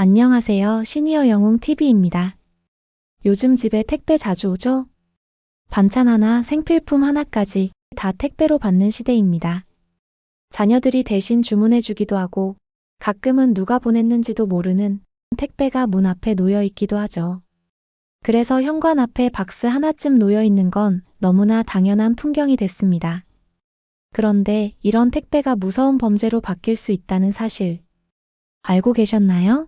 안녕하세요. 시니어 영웅 TV입니다. 요즘 집에 택배 자주 오죠? 반찬 하나, 생필품 하나까지 다 택배로 받는 시대입니다. 자녀들이 대신 주문해 주기도 하고 가끔은 누가 보냈는지도 모르는 택배가 문 앞에 놓여 있기도 하죠. 그래서 현관 앞에 박스 하나쯤 놓여 있는 건 너무나 당연한 풍경이 됐습니다. 그런데 이런 택배가 무서운 범죄로 바뀔 수 있다는 사실 알고 계셨나요?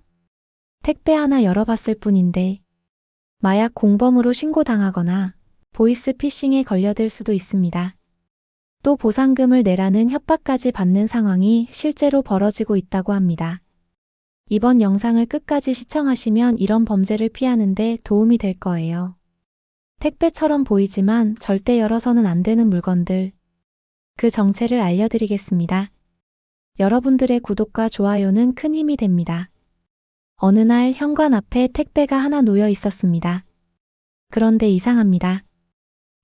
택배 하나 열어봤을 뿐인데 마약 공범으로 신고당하거나 보이스 피싱에 걸려들 수도 있습니다. 또 보상금을 내라는 협박까지 받는 상황이 실제로 벌어지고 있다고 합니다. 이번 영상을 끝까지 시청하시면 이런 범죄를 피하는데 도움이 될 거예요. 택배처럼 보이지만 절대 열어서는 안 되는 물건들. 그 정체를 알려드리겠습니다. 여러분들의 구독과 좋아요는 큰 힘이 됩니다. 어느 날 현관 앞에 택배가 하나 놓여 있었습니다. 그런데 이상합니다.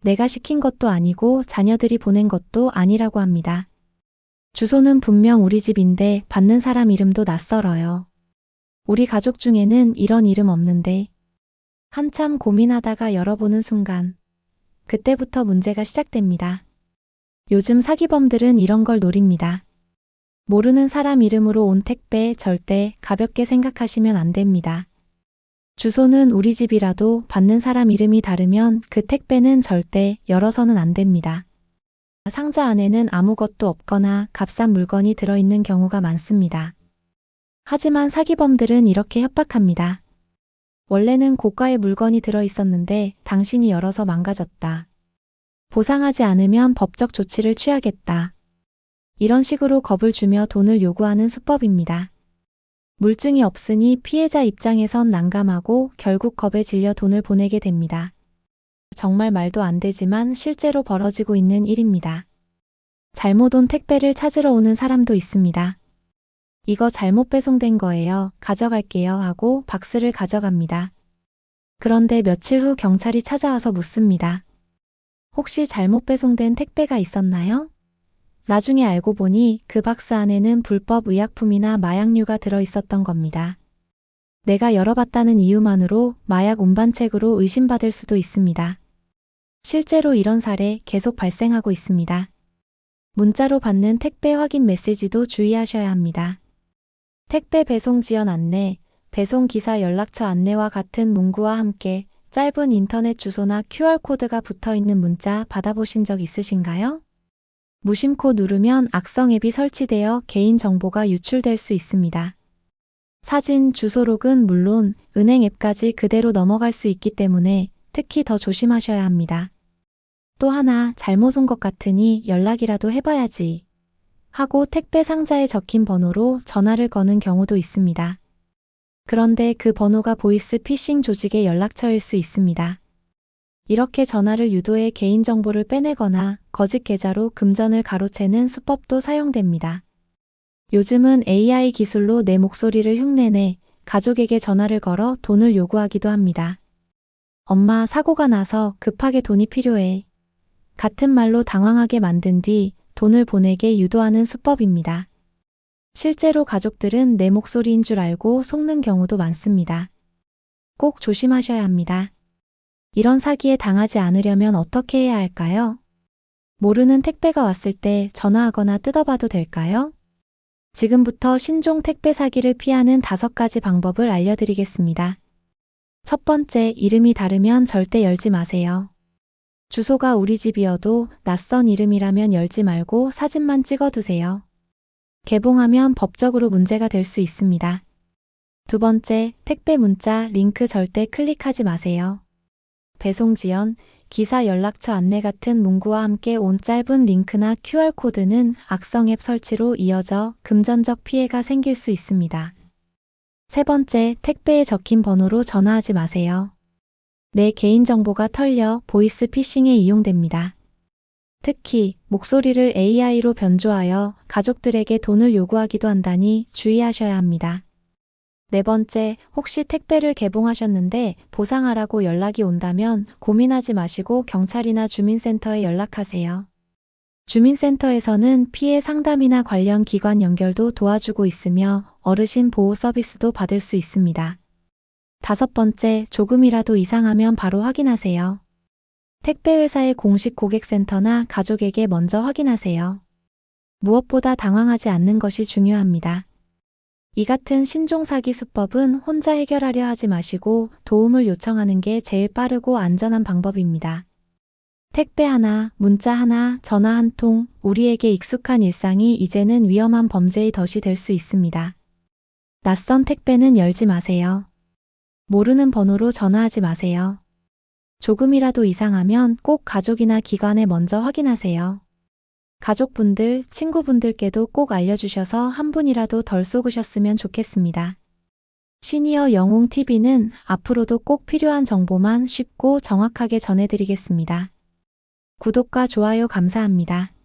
내가 시킨 것도 아니고 자녀들이 보낸 것도 아니라고 합니다. 주소는 분명 우리 집인데 받는 사람 이름도 낯설어요. 우리 가족 중에는 이런 이름 없는데 한참 고민하다가 열어보는 순간 그때부터 문제가 시작됩니다. 요즘 사기범들은 이런 걸 노립니다. 모르는 사람 이름으로 온 택배 절대 가볍게 생각하시면 안 됩니다. 주소는 우리 집이라도 받는 사람 이름이 다르면 그 택배는 절대 열어서는 안 됩니다. 상자 안에는 아무것도 없거나 값싼 물건이 들어있는 경우가 많습니다. 하지만 사기범들은 이렇게 협박합니다. 원래는 고가의 물건이 들어있었는데 당신이 열어서 망가졌다. 보상하지 않으면 법적 조치를 취하겠다. 이런 식으로 겁을 주며 돈을 요구하는 수법입니다. 물증이 없으니 피해자 입장에선 난감하고 결국 겁에 질려 돈을 보내게 됩니다. 정말 말도 안 되지만 실제로 벌어지고 있는 일입니다. 잘못 온 택배를 찾으러 오는 사람도 있습니다. 이거 잘못 배송된 거예요. 가져갈게요 하고 박스를 가져갑니다. 그런데 며칠 후 경찰이 찾아와서 묻습니다. 혹시 잘못 배송된 택배가 있었나요? 나중에 알고 보니 그 박스 안에는 불법 의약품이나 마약류가 들어 있었던 겁니다. 내가 열어봤다는 이유만으로 마약 운반책으로 의심받을 수도 있습니다. 실제로 이런 사례 계속 발생하고 있습니다. 문자로 받는 택배 확인 메시지도 주의하셔야 합니다. 택배 배송 지연 안내, 배송 기사 연락처 안내와 같은 문구와 함께 짧은 인터넷 주소나 QR코드가 붙어 있는 문자 받아보신 적 있으신가요? 무심코 누르면 악성 앱이 설치되어 개인 정보가 유출될 수 있습니다. 사진, 주소록은 물론 은행 앱까지 그대로 넘어갈 수 있기 때문에 특히 더 조심하셔야 합니다. 또 하나 잘못 온 것 같으니 연락이라도 해봐야지 하고 택배 상자에 적힌 번호로 전화를 거는 경우도 있습니다. 그런데 그 번호가 보이스 피싱 조직의 연락처일 수 있습니다. 이렇게 전화를 유도해 개인정보를 빼내거나 거짓 계좌로 금전을 가로채는 수법도 사용됩니다. 요즘은 AI 기술로 내 목소리를 흉내내 가족에게 전화를 걸어 돈을 요구하기도 합니다. 엄마 사고가 나서 급하게 돈이 필요해. 같은 말로 당황하게 만든 뒤 돈을 보내게 유도하는 수법입니다. 실제로 가족들은 내 목소리인 줄 알고 속는 경우도 많습니다. 꼭 조심하셔야 합니다. 이런 사기에 당하지 않으려면 어떻게 해야 할까요? 모르는 택배가 왔을 때 전화하거나 뜯어봐도 될까요? 지금부터 신종 택배 사기를 피하는 다섯 가지 방법을 알려드리겠습니다. 첫 번째, 이름이 다르면 절대 열지 마세요. 주소가 우리 집이어도 낯선 이름이라면 열지 말고 사진만 찍어두세요. 개봉하면 법적으로 문제가 될 수 있습니다. 두 번째, 택배 문자 링크 절대 클릭하지 마세요. 배송 지연, 기사 연락처 안내 같은 문구와 함께 온 짧은 링크나 QR코드는 악성 앱 설치로 이어져 금전적 피해가 생길 수 있습니다. 세 번째, 택배에 적힌 번호로 전화하지 마세요. 내 개인정보가 털려 보이스 피싱에 이용됩니다. 특히 목소리를 AI로 변조하여 가족들에게 돈을 요구하기도 한다니 주의하셔야 합니다. 네 번째, 혹시 택배를 개봉하셨는데 보상하라고 연락이 온다면 고민하지 마시고 경찰이나 주민센터에 연락하세요. 주민센터에서는 피해 상담이나 관련 기관 연결도 도와주고 있으며 어르신 보호 서비스도 받을 수 있습니다. 다섯 번째, 조금이라도 이상하면 바로 확인하세요. 택배회사의 공식 고객센터나 가족에게 먼저 확인하세요. 무엇보다 당황하지 않는 것이 중요합니다. 이 같은 신종 사기 수법은 혼자 해결하려 하지 마시고 도움을 요청하는 게 제일 빠르고 안전한 방법입니다. 택배 하나, 문자 하나, 전화 한 통, 우리에게 익숙한 일상이 이제는 위험한 범죄의 덫이 될 수 있습니다. 낯선 택배는 열지 마세요. 모르는 번호로 전화하지 마세요. 조금이라도 이상하면 꼭 가족이나 기관에 먼저 확인하세요. 가족분들, 친구분들께도 꼭 알려주셔서 한 분이라도 덜 속으셨으면 좋겠습니다. 시니어 영웅TV는 앞으로도 꼭 필요한 정보만 쉽고 정확하게 전해드리겠습니다. 구독과 좋아요 감사합니다.